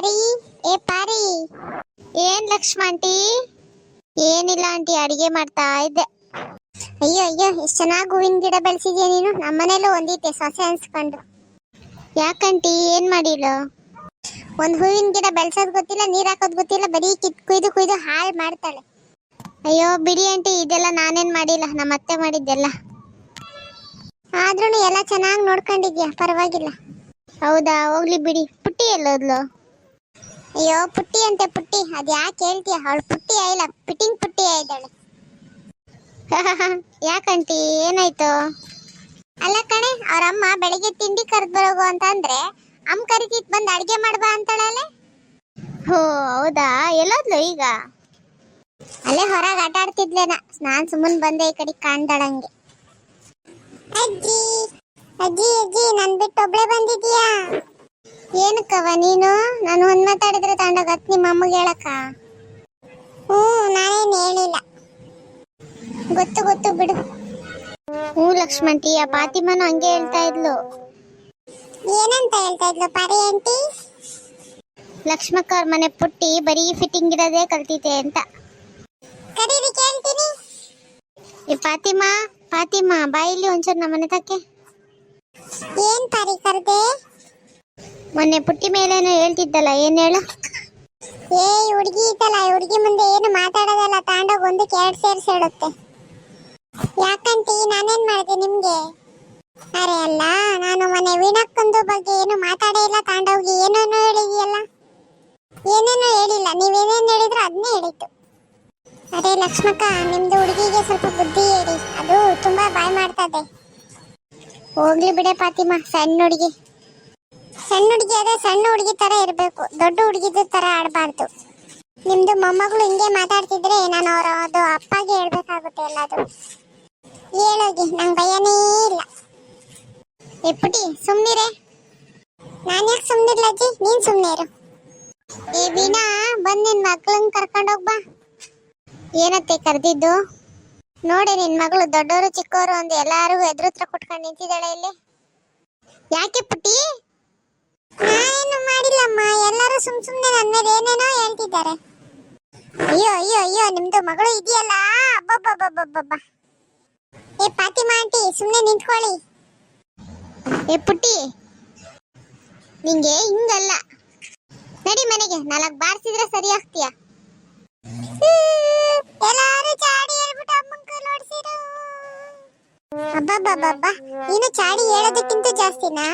ಪಾರಿ? ಏ ಪಾರಿ. ಏನ್ ಲಕ್ಷ್ಮ ಆಂಟಿ? ಏನಿಲ್ಲ ಆಂಟಿ, ಅಡಿಗೆ ಮಾಡ್ತಾ ಇದ್ದೆ. ಅಯ್ಯೋ ಅಯ್ಯೋ ಎಷ್ಟು ಚೆನ್ನಾಗಿ ಹೂವಿನ ಗಿಡ ಬೆಳೆಸಿದ್ಯಾ ನೀನು? ನಮ್ಮನೇಲೂ ಒಂದಿತ್ತೆ ಸೊಸೆ ಅನ್ಸ್ಕೊಂಡು. ಯಾಕಂಟಿ ಏನ್ ಮಾಡಿಲ್ಲ ಒಂದ್ ಹೂವಿನ ಗಿಡ ಬೆಳ್ಸೋದ್ ಗೊತ್ತಿಲ್ಲ, ನೀರ್ ಹಾಕೋದ್ ಗೊತ್ತಿಲ್ಲ, ಬರೀ ಕಿತ್, ಕುಯ್ದು ಕುಯ್ದು ಹಾಳು ಮಾಡ್ತಾಳೆ. ಅಯ್ಯೋ, ಬಿಡಿ ಆಂಟಿ, ಇದೆಲ್ಲ ನಾನೇನ್ ಮಾಡಿಲ್ಲ ನಮ್ಮ ಅತ್ತೆ ಮಾಡಿದ್ದೆಲ್ಲ. ಆದ್ರೂ ಎಲ್ಲ ಚೆನ್ನಾಗಿ ನೋಡ್ಕೊಂಡಿದ್ಯಾ? ಪರವಾಗಿಲ್ಲ. ಹೌದಾ, ಹೋಗ್ಲಿ ಬಿಡಿ. ಪುಟ್ಟಿ ಎಲ್ಲೋದ್ಲು? ಅಯ್ಯೋ, ಪುಟ್ಟಿ ಅಂತೆ ಪುಟ್ಟಿ. ಅದ್ ಯಾಕೆ ಹೇಳ್ತೀಯ? ಅವಳು ಪುಟ್ಟಿ ಆಯಿಲ್ಲ ಪಿಟಿಂಗ್ ಪುಟ್ಟಿ ಆಯ್ದಾಳೆ ಯಾಕಂತಿ ಏನಾಯ್ತು? ಅಲ್ಲ ಕಣೆ, ಅವ್ರ ಅಮ್ಮ ಬೆಳಿಗ್ಗೆ ತಿಂಡಿ ಕರೆದ್ ಬರೋಗು ಅಂತ ಅಂದ್ರೆ ಅಮ್ಮ ಕರಿತಿತ್ ಬಂದ್ ಅಡ್ಗೆ ಮಾಡ್ಬಾ ಅಂತಾಳಲೆ ಹೋ, ಹೌದಾ? ಎಲ್ಲೋದ್ಲು ಈಗ? ಅಲ್ಲೇ ಹೊರಗೆ ಆಟ ಆಡ್ತಿದ್ಲೇನ ನಾನ್ ಸುಮ್ಮನ್ ಬಂದೆ ಈ ಕಡೆ ಕಾಣ್ದಾಳಂಗೆ. ಅಜ್ಜಿ ಅಜ್ಜಿ ಅಜ್ಜಿ, ನನ್ ಬಿಟ್ಟು ಒಬ್ಳೆ ಬಂದಿದ್ಯಾ? ಏನಕ್ಕವ ನೀನು? ನಾನು ಒಂದ್ ಮಾತಾಡಿದ್ರೆ ತಗೊಂಡೋಗತ್ ನಿಮ್ಮ ಅಮ್ಮಗೆ ಹೇಳಕ್ಕ? ಹ್ಞೂ, ನಾನೇನು ಹೇಳಿಲ್ಲ. ಗೊತ್ತು ಗೊತ್ತು, ಬಿಡು. ಹ್ಞೂ, ಲಕ್ಷ್ಮಂತಿ, ಆ ಫಾತಿಮನು ಹಂಗೆ ಹೇಳ್ತಾ ಇದ್ಲು. ಏನಂತ ಹೇಳ್ತಾ ಇದ್ಲು ಪರಿ ಆಂಟಿ? ಲಕ್ಷ್ಮಕ್ಕ ಅವ್ರ ಮನೆ ಪುಟ್ಟಿ ಬರೀ ಫಿಟ್ಟಿಂಗ್ ಇರೋದೇ ಕಲ್ತಿದೆ ಅಂತ. ಕರೀರಿ ಕೇಳ್ತೀನಿ. ಈ ಫಾತಿಮಾ ಫಾತಿಮಾ ಬಾಯಿಲಿ ಒಂಚೂರು ನಮ್ಮನೆ ತಕ್ಕೆ ಏನ್ ಪರಿ ಕರ್ದೆ? ಮೊನ್ನೆ ಪುಟ್ಟಿ ಮೇಲೇನೋ ಹೇಳ್ತಿದ್ದಲ್ಲ, ಏನ್ ಹೇಳು? ಏ ಹುಡುಗಿ ಇತ್ತಲ್ಲ ಹುಡುಗಿ ಮುಂದೆ ಏನು ಮಾತಾಡೋದಲ್ಲ, ತಾಂಡೋಗ ಒಂದು ಎರಡು ಸೇರ್ಸ್ ಹೇಳುತ್ತೆ ಯಾಕಂತಿ ನಾನೇನ್ ಮಾಡಿದೆ ನಿಮ್ಗೆ? ಅರೆ ಅಲ್ಲ, ನಾನು ಮೊನ್ನೆ ವೀಣಕ್ಕೊಂದು ಬಗ್ಗೆ ಏನು ಮಾತಾಡೇ ಇಲ್ಲ, ತಾಂಡೋಗಿ ಏನೇನೋ ಹೇಳಿದೀಯಲ್ಲ. ಏನೇನೋ ಹೇಳಿಲ್ಲ, ನೀವೇನೇನು ಹೇಳಿದ್ರು ಅದನ್ನೇ ಹೇಳಿತ್ತು ಅರೆ ಲಕ್ಷ್ಮಕ್ಕ, ನಿಮ್ದು ಹುಡುಗಿಗೆ ಸ್ವಲ್ಪ ಬುದ್ಧಿ ಹೇಳಿ, ಅದು ತುಂಬಾ ಬಾಯ್ ಮಾಡ್ತದೆ. ಹೋಗ್ಲಿ ಬಿಡೆ ಪಾತಿಮಾ, ಸಣ್ಣ ಹುಡುಗಿ. ಸಣ್ಣ ಹುಡುಗಿ ಅದೇ ಸಣ್ಣ ಹುಡುಗಿ ತರ ಇರಬೇಕು. ದೊಡ್ಡ ಹುಡುಗಿದ ತರ ಆಡಬಾರ್ದು. ನಿಮ್ದು ಮೊಮ್ಮಗಳು ಹಿಂಗೆ ಮಾತಾಡ್ತಿದ್ರೆ ನಾನು ಅವರ ಅದು ಅಪ್ಪಗೆ ಹೇಳ್ಬೇಕಾಗುತ್ತೆ ಎಲ್ಲದು ಹೇಳೋಗಿ, ನಂಗೆ ಭಯನೇ ಇಲ್ಲ. ಏ ಸುಮ್ಮನಿರೆ ನಾನು ಯಾಕೆ ಸುಮ್ಮನಿರ್ಲ ಅಜ್ಜಿ? ನೀನ್ ಸುಮ್ಮನೆ ಇರು ಏ ವೀಣಾ, ಬಂದು ನಿನ್ ಮಕ್ಳನ್ ಕರ್ಕೊಂಡು ಹೋಗ್ಬಾ ಏನತ್ತೆ ಕರೆದಿದ್ದು? ನೋಡಿ, ನಿನ್ ಮಗಳು ದೊಡ್ಡವರು ಚಿಕ್ಕವರು ಒಂದು ಎಲ್ಲಾರು ಎದುರುತ್ರ ಕುಟ್ಕೊಂಡು ನಿಂತಿದ್ದಾಳೆ ಇಲ್ಲಿ. ಯಾಕೆ ಪುಟ್ಟಿ ನಾನೇನು ಮಾಡಿಲ್ಲಮ್ಮ, ಎಲ್ಲರೂ ಸುಮ್ ಸುಮ್ನೆ ನನ್ನ ಮೇಲೆ ಏನೇನೋ ಹೇಳ್ತಿದ್ದಾರೆ. ಅಯ್ಯೋ ಅಯ್ಯೋ ಅಯ್ಯೋ, ನಿಮ್ದು ಮಗಳು ಇದೆಯಲ್ಲ? ಅಬ್ಬಬ್ಬಬ್ಬಬ್ಬಬ್ಬ. ಏ ಫಾತಿಮಾ ಆಂಟಿ, ಸುಮ್ನೆ ನಿಂತ್ಕೊಳ್ಳಿ. ಏ, ಪುಟ್ಟಿ. ನಿಂಗೆ ಹಿಂಗಲ್ಲ. ನಡಿ ಮನೆಗೆ, ನಾಲ್ಕು ಬಾರಿಸಿದ್ರೆ ಸರಿ ಆಗ್ತೀಯ? ಎಲ್ಲಾರು ಚಾಡಿ ಹೇಳ್ಬಿಟ್ಟು ಅಮ್ಮನ್ ಕೈಲಿ ಹೊಡ್ಸಿರು ಅಬ್ಬಬ್ಬಬ್ಬಬ್ಬ, ನೀನು ಚಾಡಿ ಹೇಳೋದಕ್ಕಿಂತ ಜಾಸ್ತಿನಾ?